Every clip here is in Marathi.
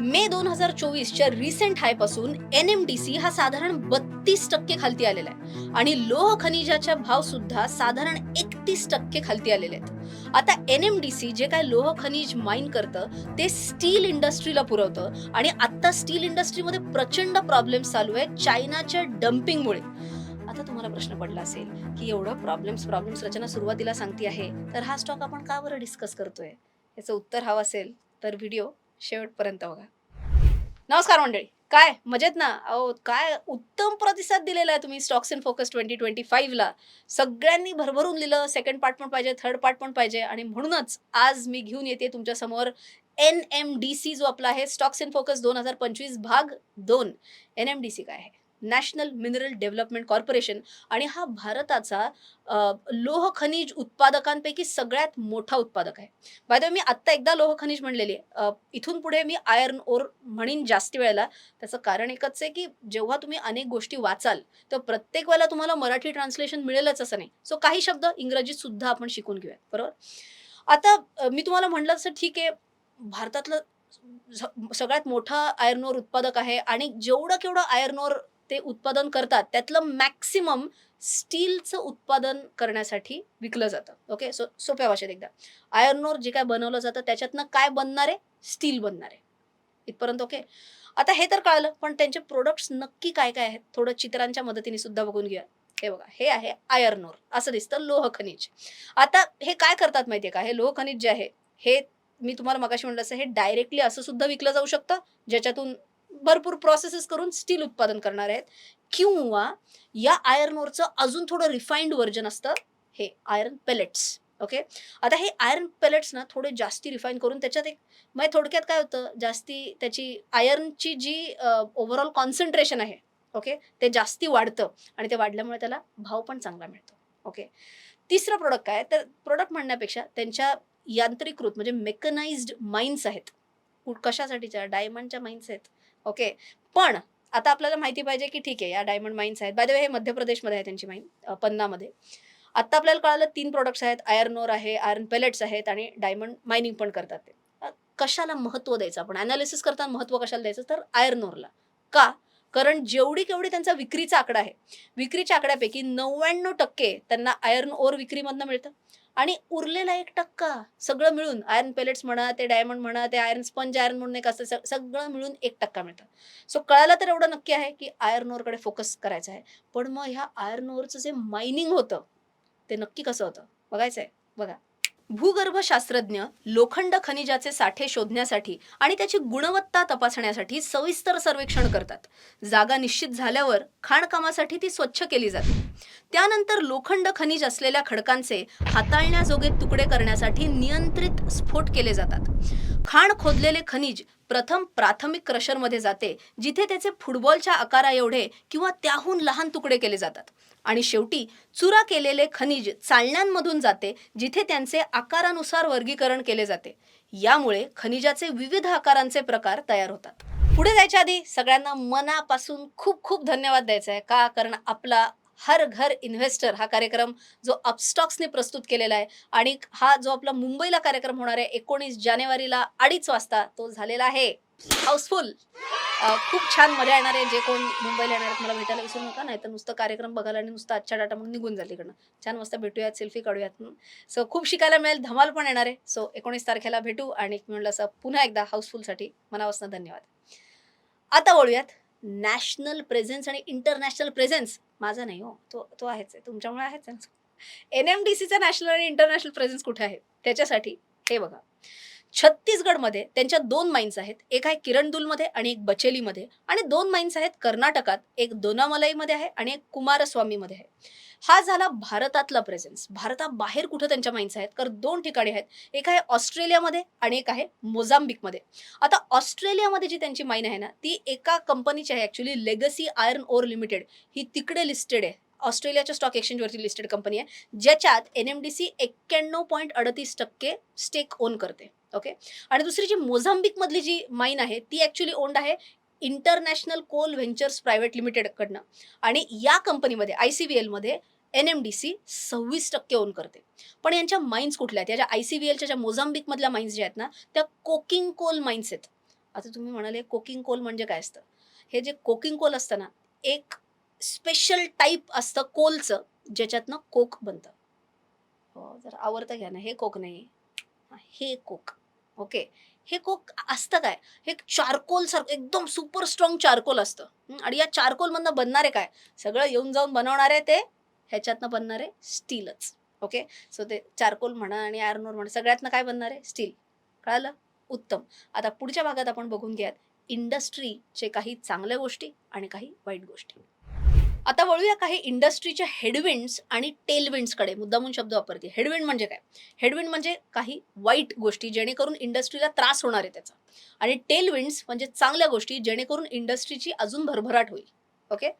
मे दोन हजार चोवीसच्या रिसेंट हायपासून एन एम डी सी हा साधारण बत्तीस टक्के खालती आलेला आहे. आणि लोह खनिजाच्या भाव सुद्धा साधारण एकतीस टक्के खालती आलेले आहेत. आता एन एम डी सी जे काय लोह खनिज माइन करतं ते स्टील इंडस्ट्रीला पुरवतं. आणि आता स्टील इंडस्ट्रीमध्ये प्रचंड प्रॉब्लेम चालू आहे चायनाच्या डम्पिंगमुळे आता तुम्हाला प्रश्न पडला असेल की एवढं प्रॉब्लेम्स प्रॉब्लेम्स रचना सुरुवातीला सांगते आहे तर हा स्टॉक आपण का बरं डिस्कस करतोय? याचं उत्तर हवं असेल तर व्हिडिओ शेवटपर्यंत बघा. नमस्कार मंडळी. काय? मजेत ना? अहो काय उत्तम प्रतिसाद दिलेला आहे तुम्ही stocks in focus twenty twenty फाईव्हला सगळ्यांनी भरभरून लिहिलं सेकंड पार्ट पण पाहिजे थर्ड पार्ट पण पाहिजे आणि म्हणूनच आज मी घेऊन येते तुमच्यासमोर एन एम डी सी जो आपला आहे स्टॉक्स इन फोकस दोन हजार पंचवीस भाग दोन. एन एम डी सी काय आहे? नॅशनल मिनरल डेव्हलपमेंट कॉर्पोरेशन आणि हा भारताचा लोह खनिज उत्पादकांपैकी सगळ्यात मोठा उत्पादक आहे. बाय द मी आत्ता एकदा लोह खनिज म्हणलेली आहे. इथून पुढे मी आयर्न ओर म्हणीन जास्त वेळेला. त्याचं कारण एकच आहे की जेव्हा तुम्ही अनेक गोष्टी वाचाल तर प्रत्येक वेळेला तुम्हाला मराठी ट्रान्सलेशन मिळेलच असं नाही. सो काही शब्द इंग्रजीत सुद्धा आपण शिकून घेऊयात. बरोबर? आता मी तुम्हाला म्हटलं तर ठीक आहे भारतातलं सगळ्यात मोठा आयर्न ओर उत्पादक आहे आणि जेवढं केवढं आयर्न ओर ते उत्पादन करतात त्यातलं मॅक्सिमम स्टीलचं उत्पादन करण्यासाठी विकलं जातं. ओके सो सोप्या भाषेत एकदा. आयर्न ओर जे काय बनवलं जातं त्याच्यातनं काय बनणार? आहे स्टील बनणार. आहे इथपर्यंत ओके आता हे तर कळलं पण त्यांचे प्रोडक्ट्स नक्की काय काय आहेत? थोडं चित्रांच्या मदतीने सुद्धा बघून घ्या. हे बघा हे आहे आयर्न ओर असं दिसतं लोह खनिज. आता हे काय करतात माहितीये का? हे लोह खनिज जे आहे हे मी तुम्हाला मगाशी म्हणलं असं हे डायरेक्टली असं सुद्धा विकलं जाऊ शकतं ज्याच्यातून भरपूर प्रोसेसेस करून स्टील उत्पादन करणार आहेत. किंवा या आयर्न ओरचं अजून थोडं रिफाईंड व्हर्जन असतं हे आयर्न पेलेट्स ओके आता हे आयर्न पेलेट्स ना थोडे जास्ती रिफाईन करून त्याच्यात एक म्हणजे थोडक्यात काय होतं जास्ती त्याची आयर्नची जी ओव्हरऑल कॉन्सन्ट्रेशन आहे ओके ते जास्ती वाढतं आणि ते वाढल्यामुळे त्याला भाव पण चांगला मिळतो ओके तिसरं प्रोडक्ट काय? तर प्रोडक्ट म्हणण्यापेक्षा त्यांच्या यांत्रिकृत म्हणजे मेकनाइज्ड माइन्स आहेत. कशासाठीच्या? डायमंडच्या माइन्स आहेत. ओके. पण आता आपल्याला माहिती पाहिजे की ठीक आहे या डायमंड माइन्स आहेत. बाय द वे हे मध्य प्रदेशमध्ये आहे त्यांची माईन पन्नामध्ये. आत्ता आपल्याला कळालं तीन प्रोडक्ट्स आहेत. आयर्न ओर आहे आयर्न पेलेट्स आहेत आणि डायमंड मायनिंग पण करतात ते. कशाला महत्त्व द्यायचं आपण? अनालिसिस करताना महत्त्व कशाला द्यायचं? तर आयर्न ओरला का? कारण जेवढी केवढी त्यांचा विक्रीचा आकडा आहे विक्रीच्या आकड्यापैकी नव्याण्णव टक्के त्यांना आयर्न ओर विक्रीमधनं मिळतं. आणि उरलेला एक टक्का सगळं मिळून आयर्न पेलेट्स म्हणा ते डायमंड म्हणा ते आयर्न स्पंज आयर्न म्हणून एक असं सगळं मिळून एक टक्का मिळतं. सो कळायला तर एवढं नक्की आहे की आयर्न ओरकडे फोकस करायचं आहे. पण मग ह्या आयर्न ओरचं जे मायनिंग होतं ते नक्की कसं होतं? बघायचं आहे बघा. भूगर्भशास्त्रज्ञ लोखंड खनिजाचे साठे शोधण्यासाठी आणि त्याची गुणवत्ता तपासण्यासाठी सविस्तर सर्वेक्षण करतात. जागा निश्चित झाल्यावर खाणकामासाठी ती स्वच्छ केली जाते. त्यानंतर लोखंड खनिज असलेल्या खडकांचे हाताळण्याजोगे तुकडे करण्यासाठी नियंत्रित स्फोट केले जातात. खाण खोदलेले खनिज प्रथम प्राथमिक क्रशरमध्ये जाते जिथे त्याचे फुटबॉलच्या आकारा एवढे किंवा त्याहून लहान तुकडे केले जातात. आणि शेवटी चुरा केलेले खनिज चालण्यांमधून जाते जिथे त्यांचे आकारानुसार वर्गीकरण केले जाते. यामुळे खनिजाचे विविध आकारांचे प्रकार तयार होतात. पुढे जायच्या आधी सगळ्यांना मनापासून खूप खूप धन्यवाद द्यायचा आहे का? कारण आपला हर घर इन्व्हेस्टर हा कार्यक्रम जो अपस्टॉक्सने प्रस्तुत केलेला आहे. आणि हा जो आपला मुंबईला कार्यक्रम होणार आहे एकोणीस जानेवारीला अडीच वाजता तो झालेला आहे. हाऊसफुल खूप छान मजा येणार आहे. जे कोण मुंबईला येणार आहेत मला भेटायला विसरू नका. नाही तर नुसतं कार्यक्रम बघायला आणि नुसतं आजच्या डाटा म्हणून निघून जाईल इकडनं. छान मस्त भेटूयात सेल्फी काढूयात सो खूप शिकायला मिळेल. धमाल पण येणार आहे. सो एकोणीस तारखेला भेटू. आणि म्हणलं असं पुन्हा एकदा हाऊसफुलसाठी मनापासून धन्यवाद. आता वळूयात. नॅशनल प्रेझेन्स आणि इंटरनॅशनल प्रेझेन्स माझा नाही हो तो तो आहेच आहे तुमच्यामुळे आहेच आहे एन एम डी सीचा नॅशनल आणि इंटरनॅशनल प्रेझेन्स कुठे आहे? त्याच्यासाठी हे बघा. छत्तीसगडमध्ये त्यांच्या दोन माइन्स आहेत एक आहे किरणदुलमध्ये आणि एक बचेलीमध्ये. आणि दोन माइन्स आहेत कर्नाटकात एक दोनामलाईमध्ये आहे आणि एक कुमारस्वामीमध्ये आहे. हा झाला भारतातला प्रेझेन्स भारताबाहेर कुठं त्यांच्या माइन्स आहेत? तर दोन ठिकाणी आहेत. एक आहे ऑस्ट्रेलियामध्ये आणि एक आहे मोझाम्बिकमध्ये. आता ऑस्ट्रेलियामध्ये जी त्यांची माईन आहे ना ती एका कंपनीची आहे. Actually legacy iron ore limited ही तिकडे लिस्टेड आहे. ऑस्ट्रेलियाच्या स्टॉक एक्सचेंजवरती लिस्टेड कंपनी आहे. ज्याच्यात एन एम डी सी एक्क्याण्णव पॉईंट अडतीस टक्के स्टेक ओन करते. ओके आणि दुसरी जी मोझाम्बिकमधली जी माइन आहे ती ॲक्च्युली ओन्ड आहे इंटरनॅशनल कोल व्हेंचर्स प्रायव्हेट लिमिटेडकडनं. आणि या कंपनीमध्ये आय सी व्ही एलमध्ये एन एम डी सी सव्वीस टक्के ओन करते. पण यांच्या माइन्स कुठल्या आहेत? याच्या आय सी व्ही एलच्या ज्या मोझांबिकमधल्या माइन्स ज्या आहेत ना त्या कोकिंग कोल माइन्स आहेत. आता तुम्ही म्हणाले कोकिंग कोल म्हणजे काय असतं? हे जे कोकिंग कोल असतं ना एक स्पेशल टाईप असतं कोलचं ज्याच्यातनं कोक बनतं. हो जर आवडतं घ्या ना हे कोक नाही. हे कोक ओके हे कोक असतं काय? हे चारकोल सारखं एकदम सुपर स्ट्रॉंग चारकोल असतं. आणि या चारकोलमधनं बनणारे काय? सगळं येऊन जाऊन बनवणारे ते ह्याच्यातनं बनणारे स्टीलच. ओके सो ते चारकोल म्हणा आणि आयर्नोर म्हणा सगळ्यातनं काय बनणार? आहे स्टील. कळालं? उत्तम. आता पुढच्या भागात आपण बघून घ्यात इंडस्ट्रीचे काही चांगल्या गोष्टी आणि काही वाईट गोष्टी. आता वळूया काही इंडस्ट्रीच्या हेडविंड्स आणि टेलविंड्सकडे मुद्दामून शब्द वापरते. हेडविंड म्हणजे काय? हेडविंड म्हणजे काही वाईट गोष्टी जेणेकरून इंडस्ट्रीला त्रास होणार आहे त्याचा. आणि टेलविंड्स म्हणजे चांगल्या गोष्टी जेणेकरून इंडस्ट्रीची अजून भरभराट होईल. ओके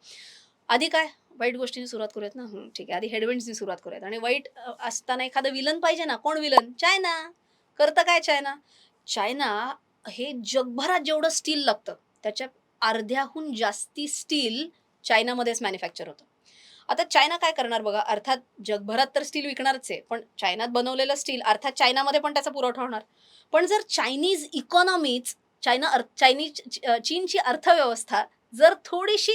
आधी काय? वाईट गोष्टींनी सुरुवात करूयात ना? ठीक आहे. आधी हेडविंड्सनी सुरुवात करूयात. आणि वाईट असताना एखादं विलन पाहिजे ना? कोण विलन चायना करतं काय चायना चायना हे जगभरात जेवढं स्टील लागतं त्याच्या अर्ध्याहून जास्ती स्टील चायनामध्येच मॅन्युफॅक्चर होतं. आता चायना काय करणार बघा अर्थात जगभरात तर स्टील विकणारच आहे पण चायनात बनवलेलं स्टील अर्थात चायनामध्ये पण त्याचा पुरवठा होणार. पण जर चायनीज इकॉनॉमीज चायना अर्थ चायनीज चीनची अर्थव्यवस्था जर थोडीशी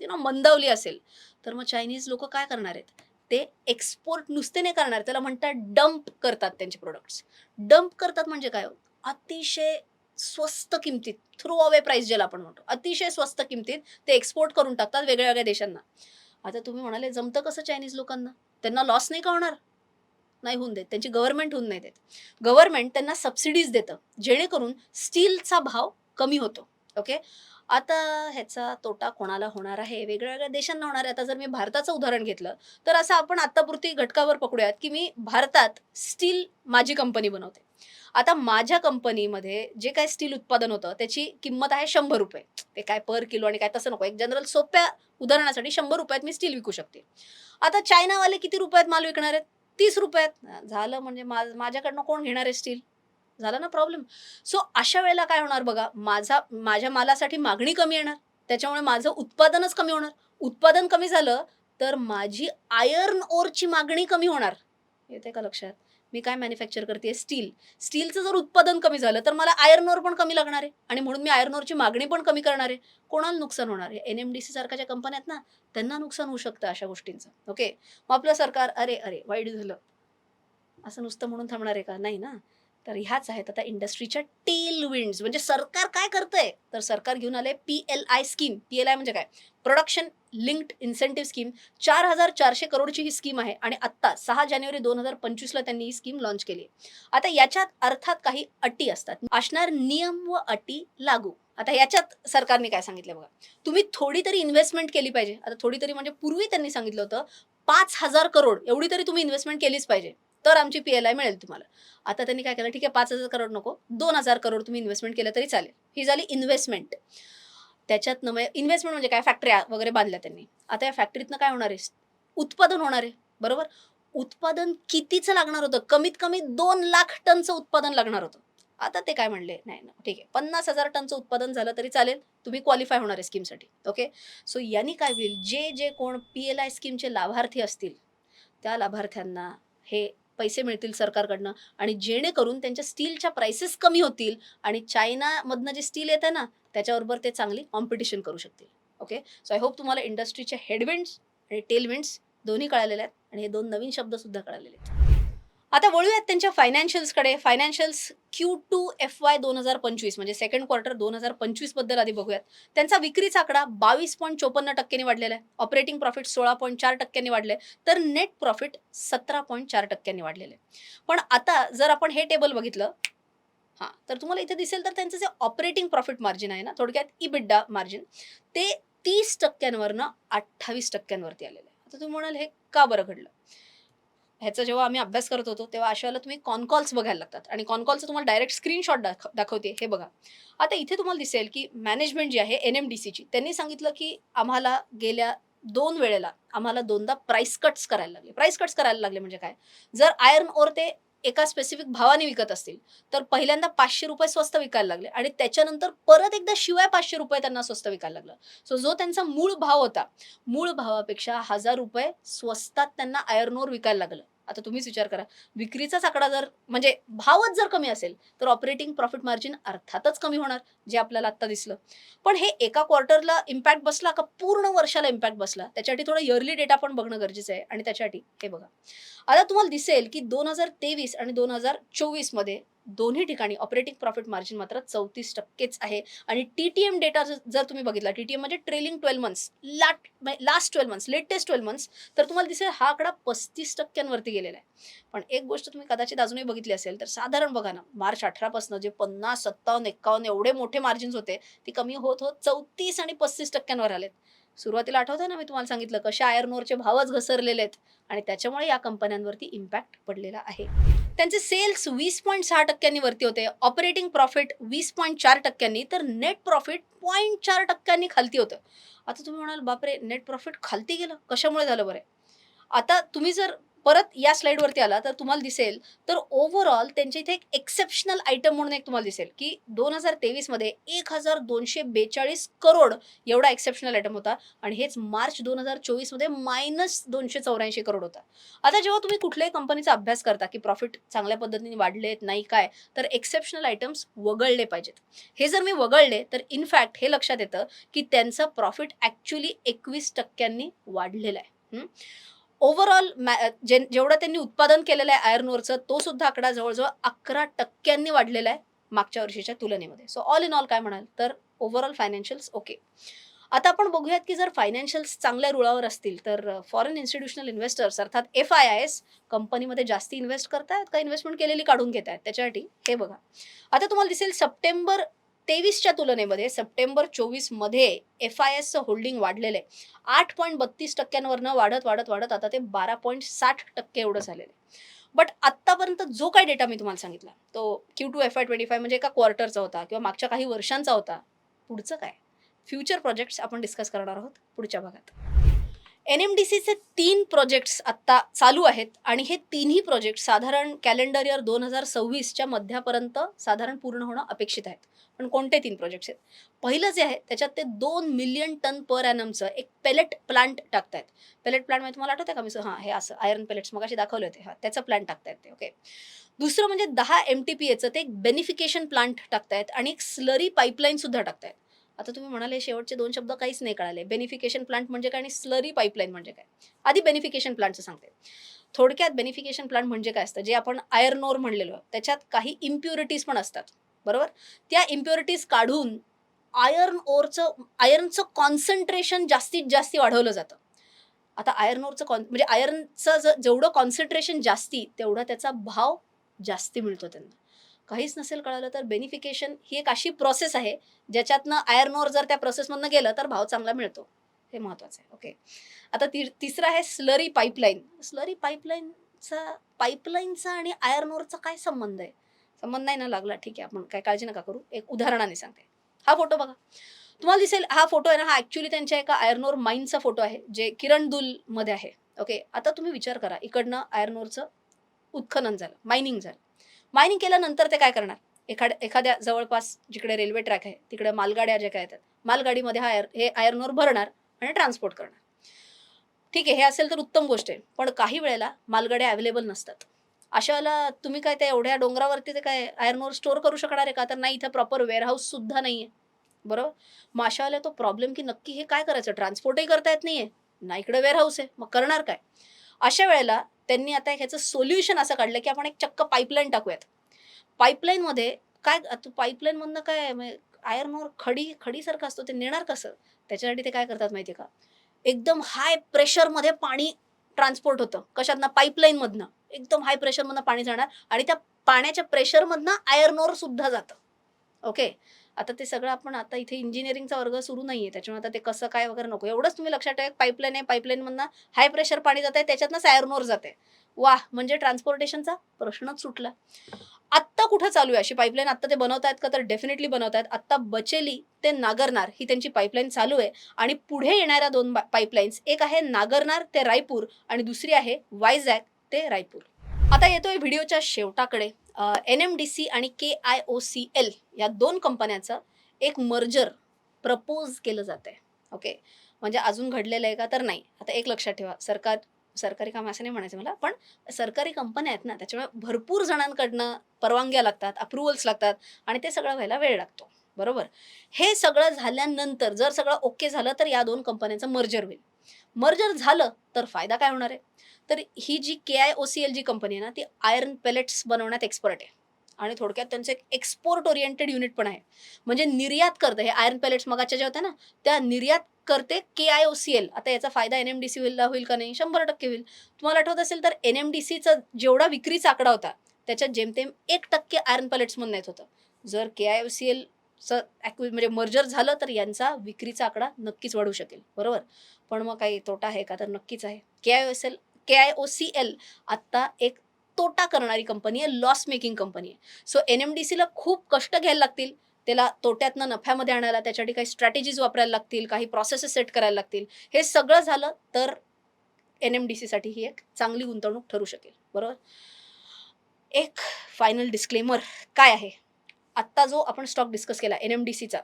यु नो मंदावली असेल तर मग चायनीज लोक काय करणार आहेत? ते एक्सपोर्ट नुसते नाही करणार त्याला म्हणतात डंप करतात त्यांचे प्रोडक्ट्स डंप करतात म्हणजे काय? हो? अतिशय स्वस्त किमतीत थ्रू अवे प्राइस ज्याला आपण म्हणतो. अतिशय स्वस्त किमतीत ते एक्सपोर्ट करून टाकतात वेगळ्या वेगळ्या देशांना. आता तुम्ही म्हणाले जमतं कसं चायनीज लोकांना? त्यांना लॉस नाही का होणार नाही होऊन देत. त्यांची गव्हर्नमेंट होऊन नाही देत. गव्हर्नमेंट त्यांना सबसिडीज देतं जेणेकरून स्टीलचा भाव कमी होतो. ओके आता ह्याचा तोटा कोणाला होणार आहे? वेगळ्या वेगळ्या देशांना होणार आहे. आता जर मी भारताचं उदाहरण घेतलं तर असं आपण आत्तापुरती घटकावर पकडूयात की मी भारतात स्टील माझी कंपनी बनवते. आता माझ्या कंपनीमध्ये जे काय स्टील उत्पादन होतं त्याची किंमत आहे शंभर रुपये. ते काय पर किलो आणि काय तसं नको. एक जनरल सोप्या उदाहरणासाठी शंभर रुपयात मी स्टील विकू शकते. आता चायनावाले किती रुपयात माल विकणार आहेत? तीस रुपयात. झालं म्हणजे मा माझ्याकडनं कोण घेणार आहे स्टील? झाला ना प्रॉब्लेम सो अशा वेळेला काय होणार बघा माझा माझ्या मालासाठी मागणी कमी येणार. त्याच्यामुळे माझं उत्पादनच कमी होणार. उत्पादन कमी झालं तर माझी आयर्न ओरची मागणी कमी होणार. येते का लक्षात? मी काय मॅन्युफॅक्चर करते? स्टील स्टीलचं जर उत्पादन कमी झालं तर मला आयर्न ओर पण कमी लागणार आहे. आणि म्हणून मी आयर्न ओरची मागणी पण कमी करणार आहे. कोणाला नुकसान होणार आहे? एन एम डी सी सारख्या ज्या कंपन्या आहेत ना त्यांना नुकसान होऊ शकतं अशा गोष्टींचं. ओके मग आपलं सरकार अरे अरे वाईट झालं. असं नुसतं म्हणून थांबणार आहे का? नाही ना. तर ह्याच आहेत आता इंडस्ट्रीच्या टेल विंड्स म्हणजे सरकार काय करतंय? तर सरकार घेऊन आले P L I scheme P L I म्हणजे काय? प्रोडक्शन लिंक्ड इन्सेंटिव्ह स्कीम चार हजार चारशे करोडची ही स्कीम आहे आणि आत्ता सहा जानेवारी दोन हजार पंचवीसला त्यांनी ही स्कीम लॉन्च केली आता याच्यात अर्थात काही अटी असतात. असणार नियम व अटी लागू. आता याच्यात सरकारने काय सांगितलं बघा. तुम्ही थोडी तरी इन्व्हेस्टमेंट केली पाहिजे. आता थोडी तरी म्हणजे पूर्वी त्यांनी सांगितलं होतं पाच हजार करोड. एवढी तरी तुम्ही इन्व्हेस्टमेंट केलीच पाहिजे. तर आमची पी एल आय मिळेल तुम्हाला. आता त्यांनी काय केलं? ठीक आहे पाच हजार करोड नको. दोन हजार करोड तुम्ही इन्व्हेस्टमेंट केलं तरी चालेल. ही झाली इन्व्हेस्टमेंट त्याच्यात मग इन्व्हेस्टमेंट म्हणजे काय? फॅक्टऱ्या वगैरे बांधल्या त्यांनी. आता या फॅक्टरीतनं काय होणार आहे? उत्पादन होणार आहे. बरोबर? उत्पादन कितीचं लागणार होतं? कमीत कमी दोन लाख टनचं उत्पादन लागणार होतं. आता ते काय म्हणले? नाही ना ठीक आहे. पन्नास हजार टनचं उत्पादन झालं तरी चालेल. तुम्ही क्वालिफाय होणार आहे स्कीमसाठी ओके सो यांनी काय होईल? जे जे कोण पी एल आय स्कीमचे लाभार्थी असतील त्या लाभार्थ्यांना हे पैसे मिळतील सरकारकडनं आणि जेणेकरून त्यांच्या स्टीलच्या प्राइसेस कमी होतील आणि चायनामधनं जे स्टील येतं ना त्याच्याबरोबर ते चांगली कॉम्पिटिशन करू शकतील. ओके सो आय होप तुम्हाला इंडस्ट्रीचे हेडविंड्स आणि टेलविंड्स दोन्ही कळालेले आहेत आणि हे दोन नवीन शब्दसुद्धा कळालेले आहेत. आता वळूयात त्यांच्या फायनान्शियल्सकडे financials Q two F Y दोन हजार पंचवीस म्हणजे सेकंड क्वार्टर दोन हजार पंचवीसबद्दल आधी बघूयात. त्यांचा विक्रीचा आकडा बावीस पॉईंट चोपन्न टक्क्यांनी वाढलेला आहे. ऑपरेटिंग प्रॉफिट सोळा पॉईंट चार टक्क्यांनी वाढले तर नेट प्रॉफिट सतरा पॉईंट चार टक्क्यांनी वाढलेले पण आता जर आपण हे टेबल बघितलं हां तर तुम्हाला इथे दिसेल तर त्यांचं जे ऑपरेटिंग प्रॉफिट मार्जिन आहे ना थोडक्यात इबिड्डा मार्जिन ते तीस टक्क्यांवरनं अठ्ठावीस टक्क्यांवरती आलेलं आहे. आता तुम्ही म्हणाल हे का बरं घडलं? ह्याचा जेव्हा आम्ही अभ्यास करत होतो तेव्हा अशा वेळेला तुम्ही कॉनकॉल्स बघायला लागतात. आणि कॉनकॉलचं तुम्हाला डायरेक्ट स्क्रीनशॉट दाख दाखवते. हे बघा. आता इथे तुम्हाला दिसेल की मॅनेजमेंट जी आहे एन एम डी सीची त्यांनी सांगितलं की आम्हाला गेल्या दोन वेळेला आम्हाला दोनदा प्राइस कट्स करायला लागले. प्राइस कट्स करायला लागले म्हणजे काय? जर आयर्न ओर ते एका स्पेसिफिक भावाने विकत असतील तर पहिल्यांदा पाचशे रुपये स्वस्त विकायला लागले आणि त्याच्यानंतर परत एकदा शिवाय पाचशे रुपये त्यांना स्वस्त विकायला लागलं. सो जो त्यांचा मूळ भाव होता मूळ भावापेक्षा हजार रुपये स्वस्तात त्यांना आयर्नोर विकायला लागलं. आता तुम्हीच विचार करा. विक्रीचाच आकडा जर म्हणजे भावच जर कमी असेल तर ऑपरेटिंग प्रॉफिट मार्जिन अर्थातच कमी होणार जे आपल्याला आत्ता दिसलं. पण हे एका क्वार्टरला इम्पॅक्ट बसला का पूर्ण वर्षाला इम्पॅक्ट बसला त्याच्यासाठी थोडं इयरली डेटा पण बघणं गरजेचं आहे. आणि त्याच्यासाठी हे बघा. आता तुम्हाला दिसेल की दोन हजार तेवीस आणि दोन हजार चोवीसमध्ये दोन्ही ठिकाणी ऑपरेटिंग प्रॉफिट मार्जिन मात्र चौतीस टक्केच आहे. आणि टी टी एम डेटा जर तुम्ही बघितला टी टी एम म्हणजे trailing twelve months last twelve months latest twelve months तर तुम्हाला दिसेल हा आकडा पस्तीस टक्क्यांवरती गेलेला आहे. पण एक गोष्ट तुम्ही कदाचित अजूनही बघितली असेल तर साधारण बघा ना मार्च अठरापासून जे पन्नास सत्तावन्न एक्कावन्न एवढे मोठे मार्जिन्स होते ती कमी होत होत चौतीस आणि पस्तीस टक्क्यांवर आलेत. सुरुवातीला आठवतं ना मी तुम्हाला सांगितलं कशा आयर्नोरचे भावच घसरलेले आहेत आणि त्याच्यामुळे या कंपन्यांवरती इम्पॅक्ट पडलेला आहे. त्यांचे सेल्स वीस पॉईंट सहा टक्क्यांनी वरती होते. ऑपरेटिंग प्रॉफिट वीस पॉईंट चार टक्क्यांनी तर नेट प्रॉफिट पॉईंट चार टक्क्यांनी खालती होतं. आता तुम्ही म्हणाल बापरे नेट प्रॉफिट खालती गेलं? कशामुळे झालं बरं? आता तुम्ही जर परत या स्लाईडवरती आला तर तुम्हाला दिसेल. तर ओव्हरऑल त्यांच्या इथे एक एक्सेप्शनल आयटम म्हणून एक तुम्हाला दिसेल की दोन हजार तेवीसमध्ये एक हजार दोनशे बेचाळीस करोड एवढा एक्सेप्शनल आयटम होता. आणि हेच मार्च दोन हजार चोवीसमध्ये मायनस दोनशे चौऱ्याऐंशी करोड होता. आता जेव्हा तुम्ही कुठल्याही कंपनीचा अभ्यास करता की प्रॉफिट चांगल्या पद्धतीने वाढलेत नाही काय तर एक्सेप्शनल आयटम्स वगळले पाहिजेत. हे जर मी वगळले तर इनफॅक्ट हे लक्षात येतं की त्यांचं प्रॉफिट ॲक्च्युली एकवीस टक्क्यांनी वाढलेलं आहे. ओव्हरऑल जे जेवढं त्यांनी उत्पादन केलेलं आहे आयर्न ओरचं तो सुद्धा आकडा जवळजवळ अकरा टक्क्यांनी वाढलेला आहे मागच्या वर्षीच्या तुलनेमध्ये. सो ऑल इन ऑल काय म्हणाल? तर ओव्हरऑल फायनान्शियल्स ओके आता आपण बघूयात की जर फायनान्शियल्स चांगल्या रुळावर असतील तर फॉरेन इन्स्टिट्यूशनल इन्व्हेस्टर्स अर्थात एफ आय आय एस कंपनीमध्ये जास्ती इन्व्हेस्ट करतायत का इन्व्हेस्टमेंट केलेली काढून घेत आहेत त्याच्यासाठी हे बघा. आता तुम्हाला दिसेल सप्टेंबर तेवीसच्या तुलनेमध्ये सप्टेंबर चोवीसमध्ये एफ आय एसचं होल्डिंग वाढलेलं आहे. आठ पॉईंट बत्तीस टक्क्यांवरनं वाढत वाढत वाढत आता ते बारा पॉईंट साठ टक्के एवढं झालेलं आहे. बट आत्तापर्यंत जो काही डेटा मी तुम्हाला सांगितला तो Q two F I twenty five म्हणजे एका क्वार्टरचा होता किंवा मागच्या काही वर्षांचा होता. पुढचं काय? फ्युचर प्रोजेक्ट्स आपण डिस्कस करणार आहोत पुढच्या भागात. एन एम डी सीचे तीन प्रोजेक्ट्स आत्ता चालू आहेत आणि हे तिन्ही प्रोजेक्ट साधारण कॅलेंडर इयर दोन हजार सव्वीसच्या मध्यापर्यंत साधारण पूर्ण होणं अपेक्षित आहेत. पण कोणते तीन प्रोजेक्ट्स आहेत? पहिलं जे आहे त्याच्यात ते दोन मिलियन टन पर ॲनमचं एक पेलेट प्लांट टाकतायत. पेलेट प्लांट म्हणजे तुम्हाला आठवतं का? मी हां हे असं आयर्न पेलेट्स मग दाखवले होते. हां त्याचं प्लांट टाकतायत ते ओके दुसरं म्हणजे दहा एम टी पी एचं ते एक बेनिफिकेशन प्लांट टाकतायत आणि एक स्लरी पाईपलाईन सुद्धा टाकतायत. आता तुम्ही म्हणाले शेवटचे दोन शब्द काहीच नाही कळाले. बेनिफिकेशन प्लांट म्हणजे काय आणि स्लरी पाईपलाईन म्हणजे काय? आधी बेनिफिकेशन प्लांटचं सांगते. थोडक्यात बेनिफिकेशन प्लांट म्हणजे काय असतं? जे आपण आयर्न ओर म्हणलेलो त्याच्यात काही इम्प्युरिटीज पण असतात. बरोबर? त्या इम्प्युरिटीज काढून आयर्न ओरचं आयर्नचं कॉन्सन्ट्रेशन जास्तीत जास्ती वाढवलं जातं. आता आयर्न ओरचं कॉन म्हणजे आयर्नचं ज जेवढं कॉन्सन्ट्रेशन जास्ती तेवढा त्याचा भाव जास्ती मिळतो त्यांना. काहीच नसेल कळालं तर बेनिफिकेशन ही एक अशी प्रोसेस आहे ज्याच्यातनं आयर्न ओर जर त्या प्रोसेसमधनं गेलं तर भाव चांगला मिळतो. हे महत्त्वाचं आहे ओके आता ती तिसरं आहे स्लरी पाईपलाईन स्लरी पाईपलाईनचा पाईपलाईनचा आणि आयर्न ओरचा काय संबंध आहे? संबंध नाही ना लागला ठीक आहे आपण काय काळजी नका करू. एक उदाहरणाने सांगते. हा फोटो बघा. तुम्हाला दिसेल हा फोटो आहे ना हा ऍक्च्युली त्यांच्या एका आयर्नोर माइनचा फोटो आहे जे किरणदुलमध्ये आहे. ओके आता तुम्ही विचार करा इकडनं आयर्नोरचं उत्खनन झालं मायनिंग झालं. मायनिंग केल्यानंतर ते काय करणार? एखाद्या एखाद्या जवळपास जिकडे रेल्वे ट्रॅक आहे तिकडे मालगाड्या ज्या काय येतात मालगाडीमध्ये हा आयर हे आयर्नोर भरणार आणि ट्रान्सपोर्ट करणार. ठीक आहे हे असेल तर उत्तम गोष्ट आहे पण काही वेळेला मालगाड्या अवेलेबल नसतात. अशा तुम्ही काय ते एवढ्या डोंगरावरती ते काय आयर्नोर स्टोअर करू शकणार आहे का? तर नाही इथं प्रॉपर वेअरहाऊस सुद्धा नाही आहे बरोबर मग अशा तो प्रॉब्लेम की नक्की हे काय करायचं? ट्रान्सपोर्टही करता येत नाहीये. ना इकडे वेअरहाऊस आहे. मग करणार काय? अशा वेळेला त्यांनी आता ह्याचं सोल्युशन असं काढलं की आपण एक चक्क पाईपलाईन टाकूयात. पाईपलाईनमध्ये काय आता पाईपलाईनमधनं काय आयर्न ओर खडी खडीसारखं असतो ते नेणार कसं? त्याच्यासाठी ते काय करतात माहिती का? एकदम हाय प्रेशरमध्ये पाणी ट्रान्सपोर्ट होतं. कशातनं? पाईपलाईनमधनं एकदम हाय प्रेशरमधनं पाणी जाणार आणि त्या पाण्याच्या प्रेशरमधनं आयर्न ओर सुद्धा जातं. ओके आता ते सगळं आपण आता इथे इंजिनिअरिंगचा वर्ग सुरू नाहीये. त्याच्यामुळे आता ते कसं काय वगैरे नको. एवढंच तुम्ही लक्षात ठेवा पाईपलाईन आहे. पाईपलाईनमधनं हाय प्रेशर पाणी जात आहे त्याच्यातनंच आयर्नोर जाते वा म्हणजे ट्रान्सपोर्टेशनचा प्रश्नच सुटला. आत्ता कुठं चालू आहे अशी पाईपलाईन आत्ता ते बनवत आहेत का? तर डेफिनेटली बनवत आहेत आत्ता बचेली ते नागरनार ही त्यांची पाईपलाईन चालू आहे. आणि पुढे येणाऱ्या दोन पाईपलाईन्स एक आहे नागरनार ते रायपूर आणि दुसरी आहे वायझॅक. ते रायपूर. आता येतोय व्हिडिओच्या शेवटाकडे. एन एम डी सी आणि K I O C L या दोन कंपन्याचं एक मर्जर प्रपोज केलं जात आहे ओके म्हणजे अजून घडलेलं आहे का तर नाही. आता एक लक्षात ठेवा. सरकार सरकारी काम असं नाही म्हणायचं मला पण सरकारी कंपन्या आहेत ना त्याच्यामुळे भरपूर जणांकडनं परवानग्या लागतात अप्रुव्हल्स लागतात आणि ते सगळं व्हायला वेळ लागतो. बरोबर? हे सगळं झाल्यानंतर जर सगळं ओके झालं तर या दोन कंपन्यांचं मर्जर होईल. मर्जर झालं तर फायदा काय होणार आहे? तर ही जी K I O C L G company आहे ना ती आयर्न पेलेट्स बनवण्यात एक्सपर्ट आहे. आणि थोडक्यात त्यांचं एक एक्सपोर्ट ओरिएंटेड युनिट पण आहे. म्हणजे निर्यात करतं हे आयर्न पेलेट्स मगाच्या ज्या होत्या ना त्या निर्यात करते K I O C L आता याचा फायदा एन एम डी सीला होईल का नाही शंभर टक्के होईल. तुम्हाला आठवत असेल तर एन एम डी सीचा जेवढा विक्रीचा आकडा होता त्याच्यात जेमतेम एक टक्के आयर्न पेलेट्समधून येत होतं. जर K I O C L म्हणजे मर्जर झालं तर यांचा विक्रीचा आकडा नक्कीच वाढू शकेल. बरोबर? पण मग काही तोटा आहे का? तर नक्कीच आहे. K I O S L K I O C L आत्ता एक तोटा करणारी कंपनी आहे लॉस मेकिंग कंपनी आहे सो एन एम डी सीला खूप कष्ट घ्यायला लागतील. त्याला तोट्यातनं नफ्यामध्ये आणायला त्याच्यासाठी काही स्ट्रॅटेजीज वापरायला लागतील काही प्रोसेसेस सेट करायला लागतील. हे सगळं झालं तर एन एम डी सीसाठी ही एक चांगली गुंतवणूक ठरू शकेल. बरोबर? एक फायनल डिस्क्लेमर काय आहे? आत्ता जो आपण स्टॉक डिस्कस केला एन एम डी सीचा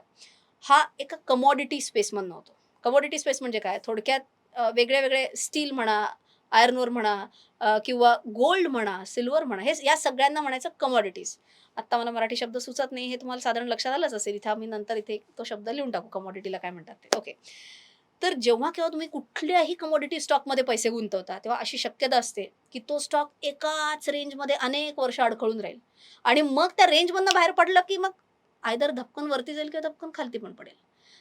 हा एका कमॉडिटी स्पेसमधनं होतो. कमॉडिटी स्पेस म्हणजे काय? थोडक्यात वेगळे वेगळे स्टील म्हणा आयर्नवर म्हणा किंवा गोल्ड म्हणा सिल्वर म्हणा हे या सगळ्यांना म्हणायचं कमॉडिटीज आत्ता मला मराठी शब्द सुचत नाही हे तुम्हाला साधारण लक्षात आलंच असेल. इथं आम्ही नंतर इथे तो शब्द लिहून टाकू. कमॉडिटीला काय म्हणतात ते? ओके तर जेव्हा केव्हा तुम्ही कुठल्याही कमोडिटी स्टॉकमध्ये पैसे गुंतवता तेव्हा अशी शक्यता असते की तो स्टॉक एकाच रेंजमध्ये अनेक वर्ष अडखळून राहील. आणि मग त्या रेंजमधनं बाहेर पडलं की मग आयदर धपकन वरती जाईल किंवा धपकन खालती पण पडेल.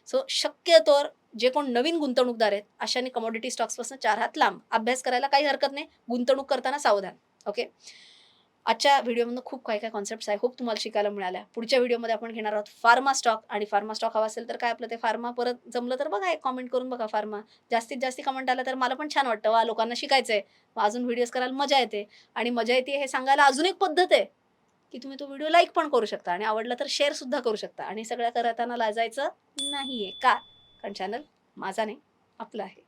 सो शक्यतोवर जे कोण नवीन गुंतवणूकदार आहेत अशाने कमोडिटी स्टॉक्सपासून चार हात लांब. अभ्यास करायला काही हरकत नाही. गुंतवणूक करताना सावधान. ओके आजच्या व्हिडिओमधून खूप काही काय कॉन्सेप्ट्स आहे. खूप तुम्हाला शिकायला मिळाल्या. पुढच्या व्हिडिओमध्ये आपण घेणार आहोत फार्मा स्टॉक आणि फार्मा स्टॉक हवा असेल तर काय आपलं ते फार्मा परत जमलं तर बघा एक कॉमेंट करून बघा फार्मा जास्तीत जास्त कमेंट आला तर मला पण छान वाटतं. वा लोकांना शिकायचं आहे अजून व्हिडिओज करायला मजा येते. आणि मजा येते हे सांगायला अजून एक पद्धत आहे की तुम्ही तो व्हिडिओ लाईक पण करू शकता आणि आवडला तर शेअर सुद्धा करू शकता. आणि सगळ्या करताना लाजायचं नाहीये. का? कारण चॅनल माझा नाही आपला आहे.